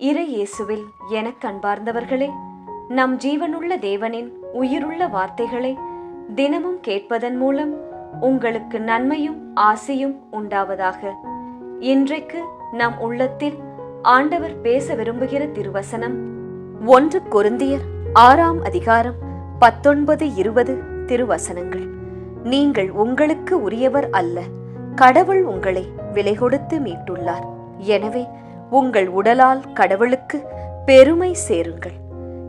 இறை இயேசுவில் எனக் கண்பார்ந்தவர்களே நம் ஜீவனுள்ள தேவனின் உயிருள்ள வார்த்தைகளை தினமும் கேட்பதன் மூலம் உங்களுக்கு நன்மையும் ஆசையும் உண்டாவதாக. இன்றைக்கு நம் உள்ளத்தில் ஆண்டவர் பேச விரும்புகிற திருவசனம் ஒன்று கொருந்தியர் ஆறாம் அதிகாரம் பத்தொன்பது இருபது திருவசனங்கள். நீங்கள் உங்களுக்கு உரியவர் அல்ல கடவுள் உங்களை விலை கொடுத்து மீட்டுள்ளார். எனவே உங்கள் உடலால் கடவுளுக்கு பெருமை சேருங்கள்.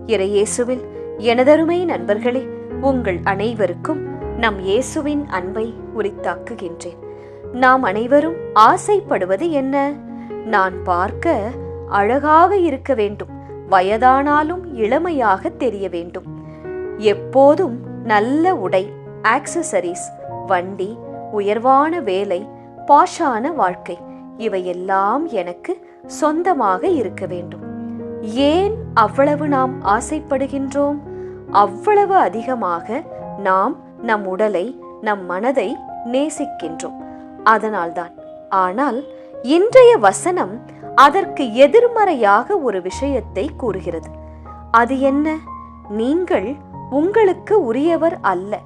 இறையேசுவில் எனதருமை நண்பர்களே உங்கள் அனைவருக்கும் நம் இயேசுவின் அன்பை உரித்தாக்குகின்றேன். நாம் அனைவரும் ஆசைப்படுவது என்ன? நான் பார்க்க அழகாக இருக்க வேண்டும். வயதானாலும் இளமையாக தெரிய வேண்டும். எப்போதும் நல்ல உடை ஆக்சசரிஸ் வண்டி உயர்வான வேலை பாஷான வாழ்க்கை. இவையெல்லாம் எனக்கு சொந்தமாக இருக்க வேண்டும். ஏன் அவ்வளவு நாம் ஆசைப்படுகின்றோம்? அவ்வளவு அதிகமாக நாம் நம் உடலை நம் மனதை நேசிக்கின்றோம். அதனால்தான். ஆனால் இன்றைய வசனம் அதற்கு எதிர்மறையாக ஒரு விஷயத்தை கூறுகிறது. அது என்ன? நீங்கள் உங்களுக்கு உரியவர் அல்ல.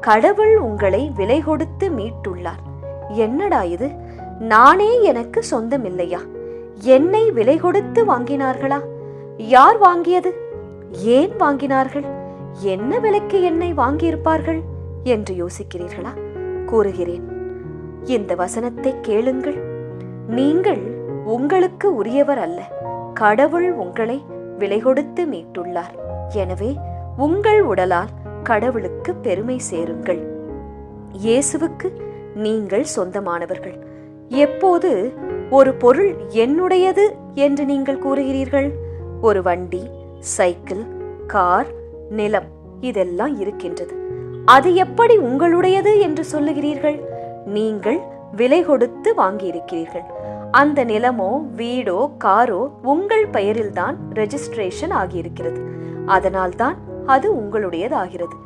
கடவுள் உங்களை விலை கொடுத்து மீட்டுள்ளார். என்னடா இது? நானே எனக்கு சொந்தம் இல்லையா என்னை விலை கொடுத்து வாங்கினார்களா? யார் வாங்கியது? ஏன் வாங்கினார்கள்? என்ன விலைக்கு என்னை வாங்கியிருப்பார்கள்? என்று யோசிக்கிறீர்களா? கூறுகிறேன். இந்த வசனத்தை கேளுங்கள். நீங்கள் உங்களுக்கு உரியவர் அல்ல. கடவுள் உங்களை விலை கொடுத்து மீட்டுள்ளார். எனவே உங்கள் உடலால் கடவுளுக்கு பெருமை சேருங்கள். இயேசுவுக்கு நீங்கள் சொந்தமானவர்கள். எப்போது ஒரு பொருள் என்னுடையது என்று நீங்கள் கூறுகிறீர்கள்? ஒரு வண்டி சைக்கிள் கார் நிலம் இதெல்லாம் இருக்கின்றது. அது எப்படி உங்களுடையது என்று சொல்லுகிறீர்கள்? நீங்கள் விலை கொடுத்து வாங்கியிருக்கிறீர்கள். அந்த நிலமோ வீடோ காரோ உங்கள் பெயரில்தான் ரெஜிஸ்ட்ரேஷன் ஆகியிருக்கிறது. அதனால்தான் அது உங்களுடையதாகிறது.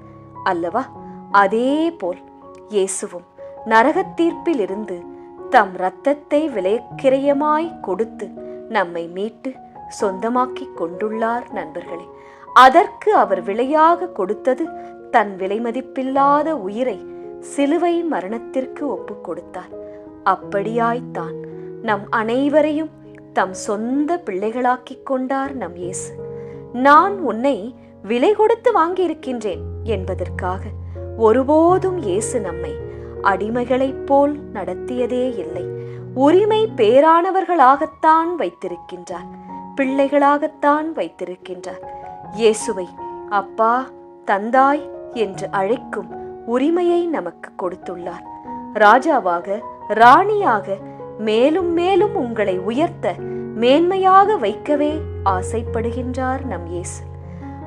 அல்லவா? அதே போல் இயேசுவும் நரகத் தீர்ப்பிலிருந்து தம் இரத்தத்தை விலைக்கிரயமாய் கொடுத்து நம்மை மீட்டு சொந்தமாக்கிக் கொண்டுள்ளார் நண்பர்களே. அதற்கு அவர் விலையாக கொடுத்தது தன் விலைமதிப்பில்லாத உயிரை சிலுவை மரணத்திற்கு ஒப்புக் கொடுத்தார். அப்படியாய்த்தான் நம் அனைவரையும் தம் சொந்த பிள்ளைகளாக்கிக் கொண்டார் நம் இயேசு. நான் உன்னை விலை கொடுத்து வாங்கியிருக்கின்றேன் என்பதற்காக ஒருபோதும் இயேசு நம்மை அடிமைகளைப் போல் நடத்தியதே இல்லை. உரிமை பேரானவர்களாகத்தான் வைத்திருக்கின்றார். பிள்ளைகளாகத்தான் வைத்திருக்கின்றார். இயேசுவை அப்பா தந்தாய் என்று அழைக்கும் உரிமையை நமக்கு கொடுத்துள்ளார். ராஜாவாக ராணியாக மேலும் மேலும் உங்களை உயர்த்த மேன்மையாக வைக்கவே ஆசைப்படுகின்றார் நம் இயேசு.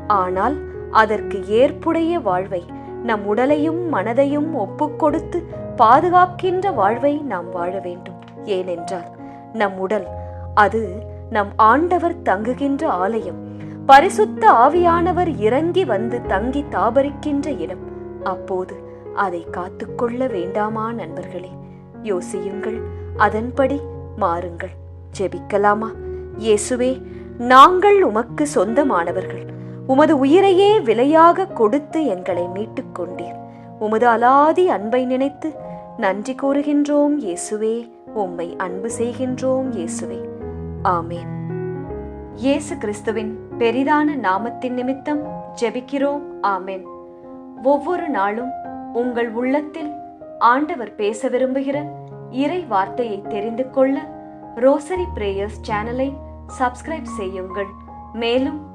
ஆனால் அதற்கு ஏற்புடைய வாழ்வை நம் உடலையும் மனதையும் ஒப்புக்கொடுத்து பாதுகாக்கின்ற வாழ்வை நாம் வாழ வேண்டும். ஏனென்றால் நம் உடல் அது நம் ஆண்டவர் தங்குகின்ற ஆலயம். பரிசுத்த ஆவியானவர் இறங்கி வந்து தங்கி தாபரிக்கின்ற இடம். அப்போது அதை காத்துக்கொள்ள வேண்டாமா நண்பர்களே? யோசியுங்கள் அதன்படி மாறுங்கள். ஜெபிக்கலாமா? இயேசுவே நாங்கள் உமக்கு சொந்தமானவர்கள். உமது உயிரையே விலையாக கொடுத்து எங்களை மீட்டுக் கொண்டீர் உமது அலாதி அன்பை நினைத்து நன்றி கூறுகின்றோம் இயேசுவே. உம்மை அன்பு செய்கின்றோம் இயேசுவே. ஆமேன். இயேசு கிறிஸ்துவின் பெரிதான நாமத்தின் நிமித்தம் ஜெபிக்கிறோம். ஆமேன். ஒவ்வொரு நாளும் உங்கள் உள்ளத்தில் ஆண்டவர் பேச விரும்புகிற இறை வார்த்தையை தெரிந்து கொள்ள ரோசரி பிரேயர்ஸ் சேனலை சப்ஸ்கிரைப் செய்யுங்கள். மேலும்